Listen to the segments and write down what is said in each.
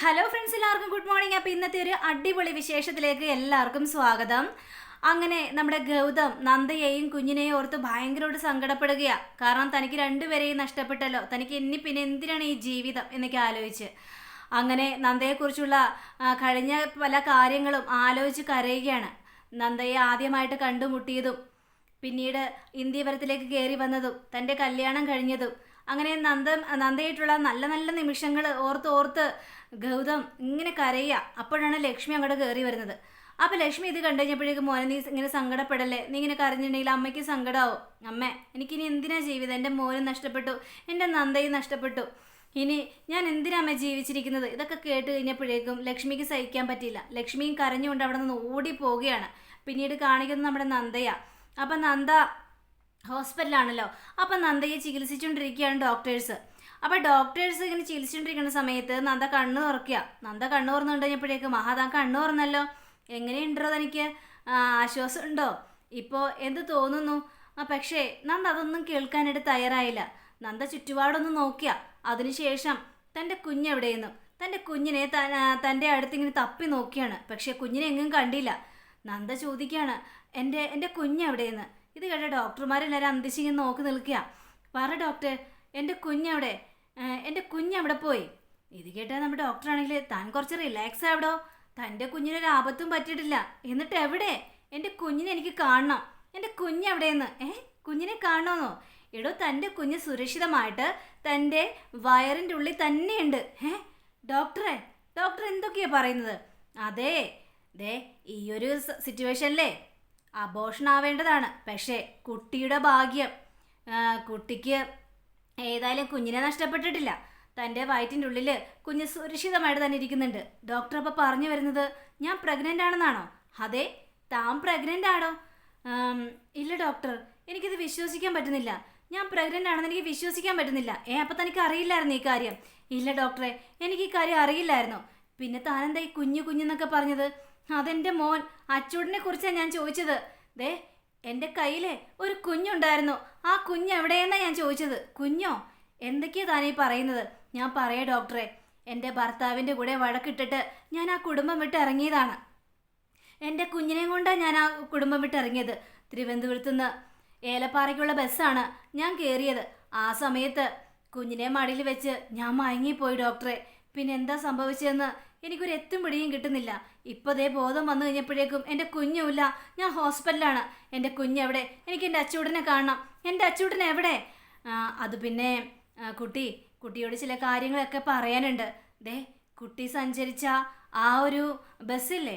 Hello friends എല്ലാവർക്കും good morning അപ്പോൾ ഇന്നത്തെ ഒരു അടിപൊളി വിശേഷത്തിലേക്ക് എല്ലാവർക്കും സ്വാഗതം. അങ്ങനെ നമ്മുടെ ഗൗതം നന്ദയെയും കുഞ്ഞിനെയും ഓർത്ത് ഭയങ്കരമായിട്ട് സങ്കടപ്പെടുകയാണ് കാരണം തനിക്ക് രണ്ടുപേരെയും നഷ്ടപ്പെട്ടല്ലോ. തനിക്ക് ഇനി പിന്നെ എന്തിനാണ് ഈ ജീവിതം എന്നൊക്കെ ആലോചിച്ച്. അങ്ങനെ നന്ദയെക്കുറിച്ചുള്ള കഴിഞ്ഞ പല കാര്യങ്ങളും ആലോചിച്ച് കരയുകയാണ്. നന്ദയെ ആദ്യമായിട്ട് കണ്ടുമുട്ടിയതും പിന്നീട് ഇന്ത്യവരത്തിലേക്ക് കയറി വന്നതും തന്റെ കല്യാണം കഴിഞ്ഞതും അങ്ങനെ നന്ദ നന്ദയായിട്ടുള്ള നല്ല നല്ല നിമിഷങ്ങൾ ഓർത്ത് ഓർത്ത് ഗൗതം ഇങ്ങനെ കരയുക. അപ്പോഴാണ് ലക്ഷ്മി അങ്ങോട്ട് കയറി വരുന്നത്. അപ്പം ലക്ഷ്മി ഇത് കണ്ടു കഴിഞ്ഞപ്പോഴേക്കും മോനെ നീ ഇങ്ങനെ സങ്കടപ്പെടല്ലേ? നീ ഇങ്ങനെ കരഞ്ഞിട്ടുണ്ടെങ്കിൽ അമ്മയ്ക്ക് സങ്കടമാവും അമ്മേ എനിക്കിനി എന്തിനാ ജീവിതം? എന്റെ മോനും നഷ്ടപ്പെട്ടു. എന്റെ നന്ദയും നഷ്ടപ്പെട്ടു. ഇനി ഞാൻ എന്തിനാ അമ്മ ജീവിച്ചിരിക്കുന്നത്? ഇതൊക്കെ കേട്ട് കഴിഞ്ഞപ്പോഴേക്കും ലക്ഷ്മിക്ക് സഹിക്കാൻ പറ്റിയില്ല. ലക്ഷ്മിയും കരഞ്ഞുകൊണ്ട് അവിടെ നിന്ന് ഓടി പോവുകയാണ്. പിന്നീട് കാണിക്കുന്നത് നമ്മുടെ നന്ദയാണ് അപ്പം നന്ദ ഹോസ്പിറ്റലാണല്ലോ. അപ്പം നന്ദയെ ചികിത്സിച്ചുകൊണ്ടിരിക്കുകയാണ് ഡോക്ടേഴ്സ്. അപ്പം ഡോക്ടേഴ്സ് ഇങ്ങനെ ചികിത്സിച്ചുകൊണ്ടിരിക്കുന്ന സമയത്ത് നന്ദ കണ്ണു തുറക്കുക. നന്ദ കണ്ണു തുറന്നു കഴിഞ്ഞപ്പോഴേക്കും മഹാതാൻ കണ്ണു തുറന്നല്ലോ. എങ്ങനെയുണ്ടോ തനിക്ക്? ആശ്വാസം ആശ്വാസമുണ്ടോ? ഇപ്പോൾ എന്ത് തോന്നുന്നു? പക്ഷേ നന്ദ അതൊന്നും കേൾക്കാനായിട്ട് തയ്യാറായില്ല. നന്ദ ചുറ്റുപാടൊന്ന് നോക്കിയ. അതിനുശേഷം തന്റെ കുഞ്ഞെവിടെയെന്നു തന്റെ കുഞ്ഞിനെ ത- അടുത്ത് ഇങ്ങനെ തപ്പി നോക്കിയാണ്. പക്ഷേ കുഞ്ഞിനെ എങ്ങും കണ്ടില്ല. നന്ദ ചോദിക്കുകയാണ് എന്റെ എന്റെ കുഞ്ഞെവിടെയെന്ന് ഇത് കേട്ട ഡോക്ടർമാരെല്ലാവരും അന്തിച്ചിങ്ങനെ നോക്കി നിൽക്കുക. പറ ഡോക്ടർ എന്റെ കുഞ്ഞെവിടെ ഏഹ്, എന്റെ കുഞ്ഞവിടെ പോയി. ഇത് കേട്ടാൽ നമ്മുടെ ഡോക്ടറാണെങ്കിൽ താൻ കുറച്ച് റിലാക്സ് ആവിടോ. തന്റെ കുഞ്ഞിനൊരു ആപത്തും പറ്റിയിട്ടില്ല. എന്നിട്ട് എവിടെ? എന്റെ കുഞ്ഞിനെ എനിക്ക് കാണണം. എന്റെ കുഞ്ഞെവിടെയെന്ന് ഏ കുഞ്ഞിനെ കാണണമെന്നോ എടോ തന്റെ കുഞ്ഞ് സുരക്ഷിതമായിട്ട് തന്റെ വയറിന്റെ ഉള്ളിൽ തന്നെയുണ്ട്. ഏ ഡോക്ടറെ ഡോക്ടർ എന്തൊക്കെയാണ് പറയുന്നത്? അതെ ദേ ഈ ഒരു സിറ്റുവേഷനിലേ ആവേണ്ടതാണ് പക്ഷേ കുട്ടിയുടെ ഭാഗ്യം കുട്ടിക്ക് ഏതായാലും കുഞ്ഞിനെ നഷ്ടപ്പെട്ടിട്ടില്ല. തന്റെ വയറ്റിന്റെ ഉള്ളിൽ കുഞ്ഞ് സുരക്ഷിതമായിട്ട് തന്നെ ഇരിക്കുന്നുണ്ട്. ഡോക്ടർ അപ്പോൾ പറഞ്ഞു വരുന്നത് ഞാൻ പ്രഗ്നന്റ് ആണെന്നാണോ? അതെ താൻ പ്രഗ്നന്റ് ആണോ? ഇല്ല ഡോക്ടർ എനിക്കിത് വിശ്വസിക്കാൻ പറ്റുന്നില്ല. ഞാൻ പ്രഗ്നന്റ് ആണെന്ന് എനിക്ക് വിശ്വസിക്കാൻ പറ്റുന്നില്ല. ഏ അപ്പം തനിക്ക് അറിയില്ലായിരുന്നു ഈ കാര്യം. ഇല്ല ഡോക്ടറെ എനിക്ക് ഈ കാര്യം അറിയില്ലായിരുന്നു. പിന്നെ താനെന്താ ഈ കുഞ്ഞു കുഞ്ഞെന്നൊക്കെ പറഞ്ഞത്? അതെന്റെ മോൻ അച്ചൂടിനെ കുറിച്ചാണ് ഞാൻ ചോദിച്ചത്. ദേ എന്റെ കയ്യിലെ ഒരു കുഞ്ഞുണ്ടായിരുന്നു. ആ കുഞ്ഞ് എവിടെയെന്നാ ഞാൻ ചോദിച്ചത്. കുഞ്ഞോ? എന്തൊക്കെയാ താനീ പറയുന്നത്? ഞാൻ പറയാ ഡോക്ടറെ. എന്റെ ഭർത്താവിന്റെ കൂടെ വഴക്കിട്ടിട്ട് ഞാൻ ആ കുടുംബം വിട്ട് ഇറങ്ങിയതാണ്. എന്റെ കുഞ്ഞിനെയും കൊണ്ടാണ് ഞാൻ ആ കുടുംബം വിട്ട് ഇറങ്ങിയത്. തിരുവനന്തപുരത്ത് നിന്ന് ഏലപ്പാറയ്ക്കുള്ള ബസ്സാണ് ഞാൻ കയറിയത് ആ സമയത്ത് കുഞ്ഞിനെ മടിയിൽ വെച്ച് ഞാൻ മയങ്ങിപ്പോയി ഡോക്ടറെ. പിന്നെ എന്താ സംഭവിച്ചതെന്ന് എനിക്കൊരു എത്തും പിടിയും കിട്ടുന്നില്ല. ഇപ്പോൾ ദേ ബോധം വന്നു കഴിഞ്ഞപ്പോഴേക്കും എന്റെ കുഞ്ഞുമില്ല ഞാൻ ഹോസ്പിറ്റലാണ്. എന്റെ കുഞ്ഞെവിടെ? എനിക്ക് എന്റെ അച്ചൂടനെ കാണണം. എന്റെ അച്ചൂടനെ എവിടെ? അത് പിന്നെ കുട്ടി കുട്ടിയോട് ചില കാര്യങ്ങളൊക്കെ പറയാനുണ്ട്. ദേ കുട്ടി സഞ്ചരിച്ച ആ ഒരു ബസ്സില്ലേ?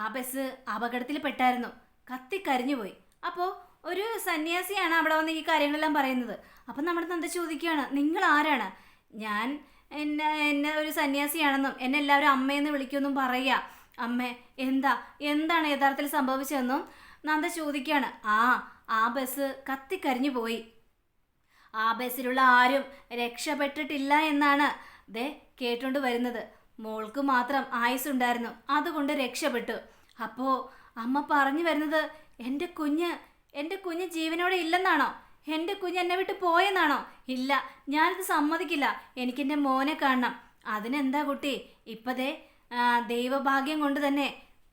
ആ ബസ് അപകടത്തിൽ പെട്ടായിരുന്നു. കത്തിക്കരിഞ്ഞു പോയി. അപ്പോൾ ഒരു സന്യാസിയാണ് അവിടെ വന്ന് ഈ കാര്യങ്ങളെല്ലാം പറയുന്നത്. അപ്പം നമ്മുടെ നന്ദ ചോദിക്കുകയാണ് നിങ്ങൾ ആരാണ്? ഞാൻ എന്നെ എന്നെ ഒരു സന്യാസിയാണെന്നും എന്നെ എല്ലാവരും അമ്മയെന്ന് വിളിക്കുമെന്നും പറയുക അമ്മേ എന്താ? എന്താണ് യഥാർത്ഥത്തിൽ സംഭവിച്ചതെന്നും നന്ദ ചോദിക്കുകയാണ് ആ ആ ബസ് കത്തിക്കരിഞ്ഞു പോയി. ആ ബസ്സിലുള്ള ആരും രക്ഷപ്പെട്ടിട്ടില്ല എന്നാണ് ദേ കേട്ടുകൊണ്ട് വരുന്നത്. മോൾക്ക് മാത്രം ആയുസ് ഉണ്ടായിരുന്നു അതുകൊണ്ട് രക്ഷപ്പെട്ടു. അപ്പോൾ അമ്മ പറഞ്ഞു വരുന്നത് എന്റെ കുഞ്ഞ് എന്റെ കുഞ്ഞ് ജീവനോടെ ഇല്ലെന്നാണോ? എന്റെ കുഞ്ഞ് എന്നെ വിട്ട് പോയെന്നാണോ? ഇല്ല ഞാനിത് സമ്മതിക്കില്ല. എനിക്ക് എന്റെ മോനെ കാണണം. അതിനെന്താ കുട്ടി? ഇപ്പതേ ദൈവഭാഗ്യം കൊണ്ട് തന്നെ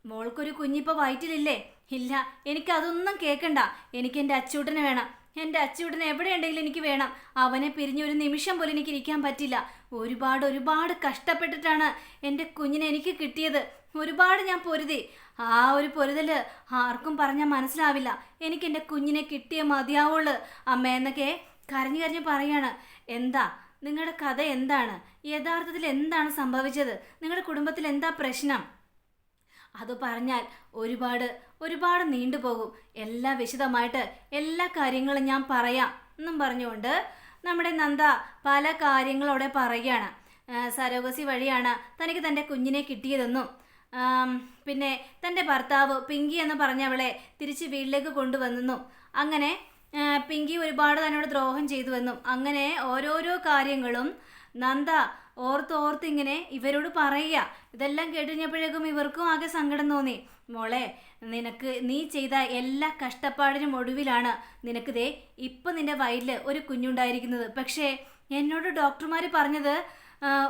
മോൾക്കൊരു കുഞ്ഞിപ്പോൾ വയറ്റിലില്ലേ? ഇല്ല എനിക്കതൊന്നും കേൾക്കണ്ട എനിക്ക് എന്റെ അച്ചൂട്ടനെ വേണം. എന്റെ അച്ചൂട്ടനെ എവിടെയുണ്ടെങ്കിലും എനിക്ക് വേണം. അവനെ പിരിഞ്ഞ് ഒരു നിമിഷം പോലും എനിക്ക് ഇരിക്കാൻ പറ്റില്ല. ഒരുപാട് ഒരുപാട് കഷ്ടപ്പെട്ടിട്ടാണ് എന്റെ കുഞ്ഞിനെ എനിക്ക് കിട്ടിയത്. ഒരുപാട് ഞാൻ പൊരുതി. ആ ഒരു പൊരുതൽ ആർക്കും പറഞ്ഞാൽ മനസ്സിലാവില്ല. എനിക്ക് എന്റെ കുഞ്ഞിനെ കിട്ടിയ മതിയാവുള്ളൂ. അമ്മ എന്നൊക്കെ കരഞ്ഞു കരഞ്ഞു പറയാണ്. എന്താ? നിങ്ങളുടെ കഥ എന്താണ്? യഥാർത്ഥത്തിൽ എന്താണ് സംഭവിച്ചത്? നിങ്ങളുടെ കുടുംബത്തിൽ എന്താ പ്രശ്നം? അത് പറഞ്ഞാൽ ഒരുപാട് ഒരുപാട് നീണ്ടുപോകും എല്ലാ വിശദമായിട്ട് എല്ലാ കാര്യങ്ങളും ഞാൻ പറയാം എന്നും പറഞ്ഞുകൊണ്ട് നമ്മുടെ നന്ദ പല കാര്യങ്ങളോടെ പറയുകയാണ്. സരോഗസി വഴിയാണ് തനിക്ക് തന്റെ കുഞ്ഞിനെ കിട്ടിയതെന്നും. പിന്നെ തന്റെ ഭർത്താവ് പിങ്കി എന്ന് പറഞ്ഞവളെ തിരിച്ച് വീട്ടിലേക്ക് കൊണ്ടുവന്നു. അങ്ങനെ പിങ്കി ഒരുപാട് തന്നോട് ദ്രോഹം ചെയ്തുവെന്നും അങ്ങനെ ഓരോരോ കാര്യങ്ങളും നന്ദ ഓർത്തോർത്ത് ഇങ്ങനെ ഇവരോട് പറയുക. ഇതെല്ലാം കേട്ടുകഴിഞ്ഞപ്പോഴേക്കും ഇവർക്കും ആകെ സങ്കടം തോന്നി. മോളെ നിനക്ക് നീ ചെയ്ത എല്ലാ കഷ്ടപ്പാടിനും ഒടുവിലാണ് നിനക്ക് ദേ ഇപ്പം നിന്റെ വയറ്റിൽ ഒരു കുഞ്ഞുണ്ടായിരിക്കുന്നത്. പക്ഷേ എന്നോട് ഡോക്ടർമാർ പറഞ്ഞത്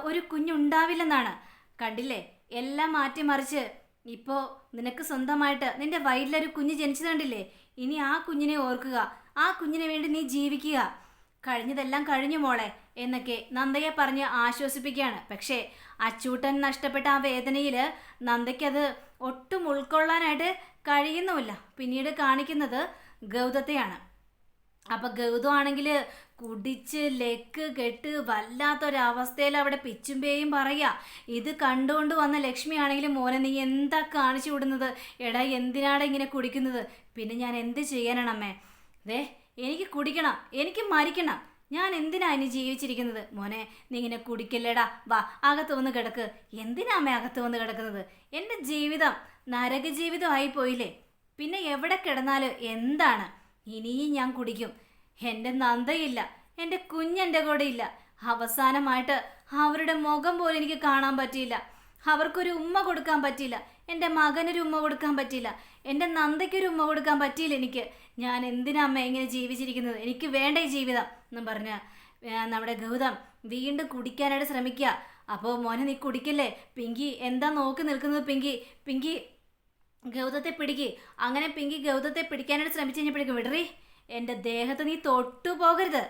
ഒരു കുഞ്ഞുണ്ടാവില്ലെന്നാണ്. കണ്ടില്ലേ? എല്ലാം മാറ്റിമറിച്ച് ഇപ്പോ നിനക്ക് സ്വന്തമായിട്ട് നിന്റെ വയറ്റിലൊരു കുഞ്ഞ് ജനിച്ചതുണ്ടില്ലേ ഇനി ആ കുഞ്ഞിനെ ഓർക്കുക. ആ കുഞ്ഞിനെ വേണ്ടി നീ ജീവിക്കുക. കഴിഞ്ഞതെല്ലാം കഴിഞ്ഞു മോളെ എന്നൊക്കെ നന്ദയെ പറഞ്ഞ് ആശ്വസിപ്പിക്കുകയാണ്. പക്ഷേ അച്ചൂട്ടൻ നഷ്ടപ്പെട്ട ആ വേദനയിൽ നന്ദയ്ക്കത് ഒട്ടും ഉൾക്കൊള്ളാനായിട്ട് കഴിയുന്നുമില്ല. പിന്നീട് കാണിക്കുന്നത് ഗൗതത്തെയാണ്. അപ്പൊ ഗൗതമാണെങ്കിൽ കുടിച്ച് ലെക്ക് കെട്ട് വല്ലാത്തൊരവസ്ഥയിൽ അവിടെ പിച്ചും പേയും പറയാ ഇത് കണ്ടുകൊണ്ട് വന്ന ലക്ഷ്മി ആണെങ്കിലും മോനെ നീ എന്താ കാണിച്ചു വിടുന്നത്? എടാ എന്തിനാണ് ഇങ്ങനെ കുടിക്കുന്നത്? പിന്നെ ഞാൻ എന്ത് ചെയ്യാനാണ് അമ്മേ? ദേ എനിക്ക് കുടിക്കണം എനിക്ക് മരിക്കണം. ഞാൻ എന്തിനാ ഇനി ജീവിച്ചിരിക്കുന്നത്? മോനെ നീ ഇങ്ങനെ കുടിക്കല്ലേടാ. വാ അകത്ത് വന്ന് കിടക്ക്. എന്തിനാ അമ്മേ അകത്ത് വന്ന് കിടക്കുന്നത്? എന്റെ ജീവിതം നരക ജീവിതമായി പോയില്ലേ പിന്നെ എവിടെ കിടന്നാലും? എന്താണ്? ഇനിയും ഞാൻ കുടിക്കും. എന്റെ നന്ദയില്ല എന്റെ കുഞ്ഞെന്റെ കൂടെ ഇല്ല അവസാനമായിട്ട് അവരുടെ മുഖം പോലും എനിക്ക് കാണാൻ പറ്റിയില്ല. അവർക്കൊരു ഉമ്മ കൊടുക്കാൻ പറ്റിയില്ല. എന്റെ മകനൊരു ഉമ്മ കൊടുക്കാൻ പറ്റിയില്ല. എന്റെ നന്ദയ്ക്കൊരു ഉമ്മ കൊടുക്കാൻ പറ്റിയില്ല എനിക്ക്. ഞാൻ എന്തിനാ അമ്മ ഇങ്ങനെ ജീവിച്ചിരിക്കുന്നത്? എനിക്ക് വേണ്ട ഈ ജീവിതം എന്നും പറഞ്ഞ് നമ്മുടെ ഗൗതം വീണ്ടും കുടിക്കാനായിട്ട് ശ്രമിക്കുക. അപ്പോൾ മോനെ നീ കുടിക്കല്ലേ? പിങ്കി എന്താ നോക്കി നിൽക്കുന്നത് പിങ്കി? പിങ്കി ഗൗതത്തെ പിടിക്ക്. അങ്ങനെ പിങ്കി ഗൗതത്തെ പിടിക്കാനായിട്ട് ശ്രമിച്ചു കഴിഞ്ഞപ്പോഴേക്കും വിടറി എന്റെ ദേഹത്ത് നീ തൊട്ടു പോകരുത്.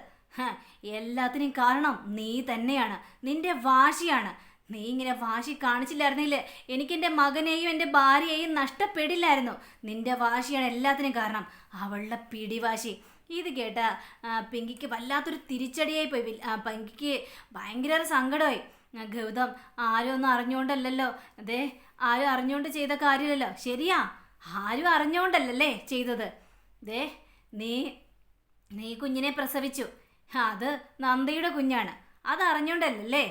എല്ലാത്തിനും കാരണം നീ തന്നെയാണ്. നിന്റെ വാശിയാണ്. നീ ഇങ്ങനെ വാശി കാണിച്ചില്ലായിരുന്നില്ലേ എനിക്ക് എന്റെ മകനെയും എന്റെ ഭാര്യയെയും നഷ്ടപ്പെടില്ലായിരുന്നു. നിന്റെ വാശിയാണ് എല്ലാത്തിനും കാരണം. അവളുടെ പിടിവാശി. ഇത് കേട്ട പിങ്കിക്ക് വല്ലാത്തൊരു തിരിച്ചടിയായി പോയി. പിങ്കിക്ക് ഭയങ്കര സങ്കടമായി. ഗൗതം ആരും ഒന്നും അറിഞ്ഞുകൊണ്ടല്ലല്ലോ അതെ ആരും അറിഞ്ഞുകൊണ്ട് ചെയ്ത കാര്യമല്ലല്ലോ. ശരിയാ? ആരും അറിഞ്ഞുകൊണ്ടല്ലല്ലേ ചെയ്തത്. ദേ നീ നീ കുഞ്ഞിനെ പ്രസവിച്ചു. അത് നന്ദയുടെ കുഞ്ഞാണ്. അത് അറിഞ്ഞോണ്ടല്ലേ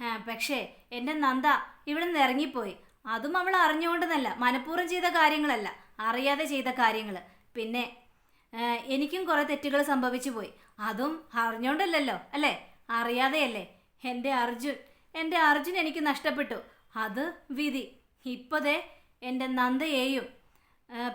ആ, പക്ഷേ എന്റെ നന്ദ ഇവിടെ നിന്ന് ഇറങ്ങിപ്പോയി. അതും അവൾ അറിഞ്ഞുകൊണ്ടെന്നല്ല മനഃപൂർവം ചെയ്ത കാര്യങ്ങളല്ല അറിയാതെ ചെയ്ത കാര്യങ്ങൾ പിന്നെ എനിക്കും കുറേ തെറ്റുകൾ സംഭവിച്ചു പോയി. അതും അറിഞ്ഞോണ്ടല്ലല്ലോ അല്ലേ? അറിയാതെയല്ലേ. എന്റെ അർജുൻ എന്റെ അർജുൻ എനിക്ക് നഷ്ടപ്പെട്ടു. അത് വിധി. ഇപ്പതേ എന്റെ നന്ദയെയും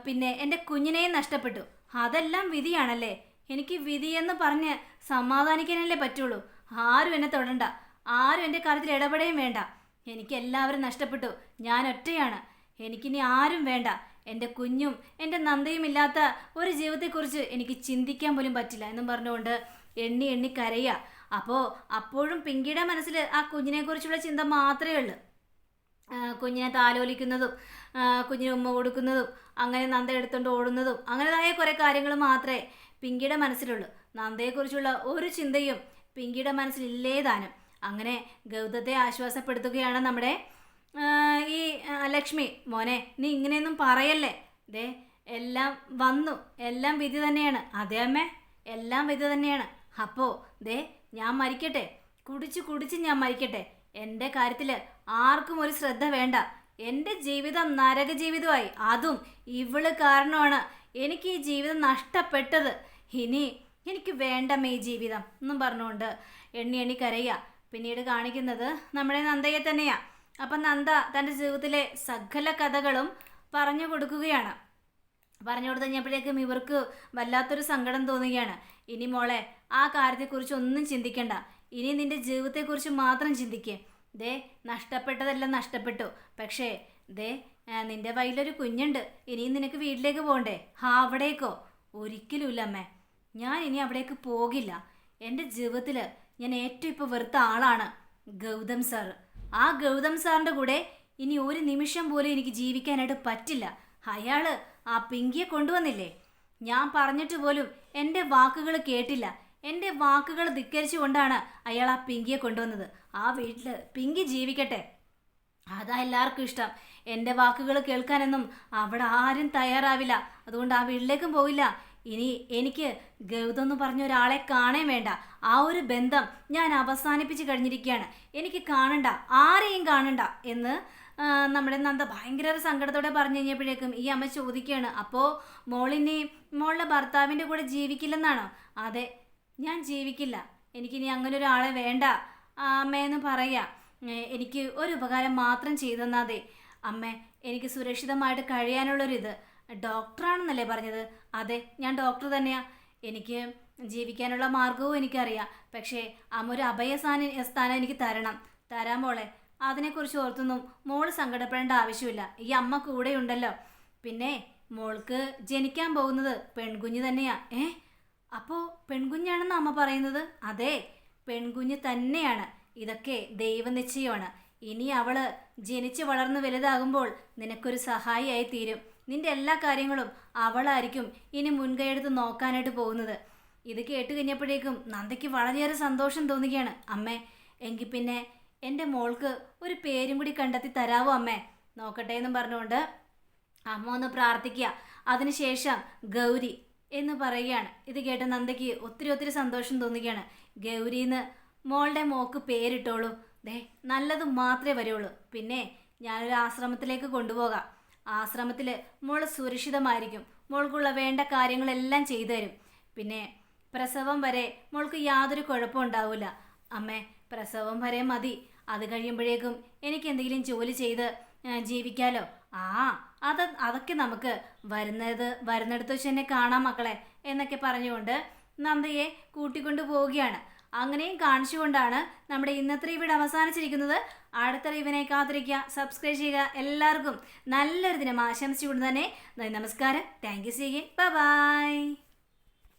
പിന്നെ എന്റെ കുഞ്ഞിനെയും നഷ്ടപ്പെട്ടു. അതെല്ലാം വിധിയാണല്ലേ? എനിക്ക് വിധിയെന്ന് പറഞ്ഞ് സമാധാനിക്കാനല്ലേ പറ്റുള്ളൂ. ആരും എന്നെ തൊടണ്ട. ആരും എന്റെ കാര്യത്തിൽ ഇടപെടുകയും വേണ്ട. എനിക്ക് എല്ലാവരും നഷ്ടപ്പെട്ടു. ഞാൻ ഒറ്റയാണ്. എനിക്കിനി ആരും വേണ്ട. എന്റെ കുഞ്ഞും എന്റെ നന്ദയും ഇല്ലാത്ത ഒരു ജീവിതത്തെക്കുറിച്ച് എനിക്ക് ചിന്തിക്കാൻ പോലും പറ്റില്ല എന്നും പറഞ്ഞുകൊണ്ട് എണ്ണി എണ്ണി കരയുക അപ്പോൾ അപ്പോഴും പിങ്കിയുടെ മനസ്സിൽ ആ കുഞ്ഞിനെക്കുറിച്ചുള്ള ചിന്ത മാത്രമേ ഉള്ളൂ. കുഞ്ഞിനെ താലോലിക്കുന്നതും കുഞ്ഞിന് ഉമ്മ കൊടുക്കുന്നതും അങ്ങനെ നന്ദ എടുത്തുകൊണ്ട് ഓടുന്നതും അങ്ങനെതായ കുറേ കാര്യങ്ങൾ മാത്രമേ പിങ്കിയുടെ മനസ്സിലുള്ളൂ. നന്ദയെക്കുറിച്ചുള്ള ഒരു ചിന്തയും പിങ്കിയുടെ മനസ്സിലില്ലേ താനും? അങ്ങനെ ഗൗതത്തെ ആശ്വാസപ്പെടുത്തുകയാണ് നമ്മുടെ ഈ ലക്ഷ്മി. മോനെ നീ ഇങ്ങനെയൊന്നും പറയല്ലേ? ദേ എല്ലാം വന്നു. എല്ലാം വിധി തന്നെയാണ്. അതേ അമ്മേ എല്ലാം വിധി തന്നെയാണ്. അപ്പോൾ ദേ ഞാൻ മരിക്കട്ടെ. കുടിച്ച് കുടിച്ച് ഞാൻ മരിക്കട്ടെ. എന്റെ കാര്യത്തിൽ ആർക്കും ഒരു ശ്രദ്ധ വേണ്ട. എന്റെ ജീവിതം നരക ജീവിതമായി. അതും ഇവൾ കാരണമാണ് എനിക്ക് ഈ ജീവിതം നഷ്ടപ്പെട്ടത്. ഇനി എനിക്ക് വേണ്ടമ്മേ ഈ ജീവിതം എന്നും പറഞ്ഞുകൊണ്ട് എണ്ണി എണ്ണി കരയുക. പിന്നീട് കാണിക്കുന്നത് നമ്മുടെ നന്ദയെ തന്നെയാണ് അപ്പം നന്ദ തന്റെ ജീവിതത്തിലെ സകല കഥകളും പറഞ്ഞു കൊടുക്കുകയാണ്. പറഞ്ഞു കൊടുത്തു കഴിഞ്ഞപ്പോഴേക്കും ഇവർക്ക് വല്ലാത്തൊരു സങ്കടം തോന്നുകയാണ്. ഇനി മോളെ ആ കാര്യത്തെക്കുറിച്ച് ഒന്നും ചിന്തിക്കണ്ട. ഇനി നിന്റെ ജീവിതത്തെക്കുറിച്ച് മാത്രം ചിന്തിക്കേ. ദേ നഷ്ടപ്പെട്ടതെല്ലാം നഷ്ടപ്പെട്ടു. പക്ഷേ ദേ നിന്റെ വയലൊരു കുഞ്ഞുണ്ട്. ഇനിയും നിനക്ക് വീട്ടിലേക്ക് പോകണ്ടേ ഹാ അവിടേക്കോ? ഒരിക്കലുമില്ല അമ്മേ ഞാൻ ഇനി അവിടേക്ക് പോകില്ല. എന്റെ ജീവിതത്തിൽ ഞാൻ ഏറ്റവും ഇപ്പോൾ വെറുത്ത ആളാണ്. ഗൗതം സാർ. ആ ഗൗതം സാറിന്റെ കൂടെ ഇനി ഒരു നിമിഷം പോലും എനിക്ക് ജീവിക്കാനായിട്ട് പറ്റില്ല. അയാൾ ആ പിങ്കിയെ കൊണ്ടുവന്നില്ലേ? ഞാൻ പറഞ്ഞിട്ട് പോലും എന്റെ വാക്കുകൾ കേട്ടില്ല. എന്റെ വാക്കുകൾ ധിക്കരിച്ചുകൊണ്ടാണ് അയാൾ ആ പിങ്കിയെ കൊണ്ടുവന്നത്. ആ വീട്ടിൽ പിങ്കി ജീവിക്കട്ടെ. അതാ എല്ലാവർക്കും ഇഷ്ടം. എന്റെ വാക്കുകൾ കേൾക്കാനൊന്നും അവിടെ ആരും തയ്യാറാവില്ല. അതുകൊണ്ട് ആ വീട്ടിലേക്കും പോവില്ല. ഇനി എനിക്ക് ഗൗതം എന്ന് പറഞ്ഞ ഒരാളെ കാണേ വേണ്ട. ആ ഒരു ബന്ധം ഞാൻ അവസാനിപ്പിച്ച് കഴിഞ്ഞിരിക്കുകയാണ്. എനിക്ക് കാണണ്ട. ആരെയും കാണണ്ട എന്ന് നമ്മുടെ നന്ദ ഭയങ്കര സങ്കടത്തോടെ പറഞ്ഞു കഴിഞ്ഞപ്പോഴേക്കും ഈ അമ്മ ചോദിക്കുകയാണ് അപ്പോൾ മോളിനെ മോളുടെ ഭർത്താവിന്റെ കൂടെ ജീവിക്കില്ലെന്നാണോ? അതെ ഞാൻ ജീവിക്കില്ല. എനിക്കിനി അങ്ങനെ ഒരാളെ വേണ്ട. അമ്മയെന്ന് പറയാ. എനിക്ക് ഒരു ഉപകാരം മാത്രം ചെയ്തെന്നാതെ അമ്മ എനിക്ക് സുരക്ഷിതമായിട്ട് കഴിയാനുള്ളൊരിത്. ഡോക്ടറാണെന്നല്ലേ പറഞ്ഞത്? അതെ ഞാൻ ഡോക്ടർ തന്നെയാ. എനിക്ക് ജീവിക്കാനുള്ള മാർഗവും എനിക്കറിയാം. പക്ഷേ അമ്മ ഒരു അഭയ സ്ഥാനം എനിക്ക് തരണം. തരാൻ മോളെ. അതിനെക്കുറിച്ച് ഓർത്തൊന്നും മോൾ സങ്കടപ്പെടേണ്ട ആവശ്യമില്ല. ഈ അമ്മ കൂടെയുണ്ടല്ലോ. പിന്നെ മോൾക്ക് ജനിക്കാൻ പോകുന്നത് പെൺകുഞ്ഞ് തന്നെയാ. ഏ? അപ്പോൾ പെൺകുഞ്ഞാണെന്ന് അമ്മ പറയുന്നത്? അതെ പെൺകുഞ്ഞ് തന്നെയാണ്. ഇതൊക്കെ ദൈവനിശ്ചയമാണ്. ഇനി അവൾ ജനിച്ച് വളർന്ന് വലുതാകുമ്പോൾ നിനക്കൊരു സഹായിയായി തീരും. നിന്റെ എല്ലാ കാര്യങ്ങളും അവളായിരിക്കും ഇനി മുൻകൈയെടുത്ത് നോക്കാനായിട്ട് പോകുന്നത്. ഇത് കേട്ട് കഴിഞ്ഞപ്പോഴേക്കും നന്ദയ്ക്ക് വളരെയേറെ സന്തോഷം തോന്നുകയാണ്. അമ്മേ എങ്കിൽ പിന്നെ എന്റെ മോൾക്ക് ഒരു പേരും കൂടി കണ്ടെത്തി തരാവോ അമ്മേ? നോക്കട്ടെ എന്നും പറഞ്ഞുകൊണ്ട് അമ്മ ഒന്ന് പ്രാർത്ഥിക്കുക. അതിനുശേഷം ഗൗരി എന്ന് പറയുകയാണ്. ഇത് കേട്ട നന്ദയ്ക്ക് ഒത്തിരി ഒത്തിരി സന്തോഷം തോന്നുകയാണ്. ഗൗരിന്ന് മോളുടെ മോക്ക് പേരിട്ടോളൂ. ദേ നല്ലത് മാത്രമേ വരുള്ളൂ. പിന്നെ ഞാനൊരു ആശ്രമത്തിലേക്ക് കൊണ്ടുപോകാം. ആശ്രമത്തിൽ മോൾ സുരക്ഷിതമായിരിക്കും. മോൾക്കുള്ള വേണ്ട കാര്യങ്ങളെല്ലാം ചെയ്തു തരും. പിന്നെ പ്രസവം വരെ മോൾക്ക് യാതൊരു കുഴപ്പമുണ്ടാവില്ല അമ്മേ പ്രസവം വരെ മതി. അത് കഴിയുമ്പോഴേക്കും എനിക്ക് എന്തെങ്കിലും ജോലി ചെയ്ത് ജീവിക്കാലോ? ആ അത് അതൊക്കെ നമുക്ക് വരുന്നത് വരുന്നിടത്ത് വെച്ച് തന്നെ കാണാം മക്കളെ എന്നൊക്കെ പറഞ്ഞുകൊണ്ട് നന്ദയെ കൂട്ടിക്കൊണ്ടു പോവുകയാണ്. അങ്ങനെയും കാണിച്ചുകൊണ്ടാണ് നമ്മുടെ ഇന്നത്തെ ഇവിടെ അവസാനിച്ചിരിക്കുന്നത്. അടുത്ത ഇവനെ കാത്തിരിക്കുക സബ്സ്ക്രൈബ് ചെയ്യുക എല്ലാവർക്കും നല്ലൊരു ദിനം ആശംസിച്ചുകൊണ്ട് തന്നെ നമസ്കാരം. Thank you C by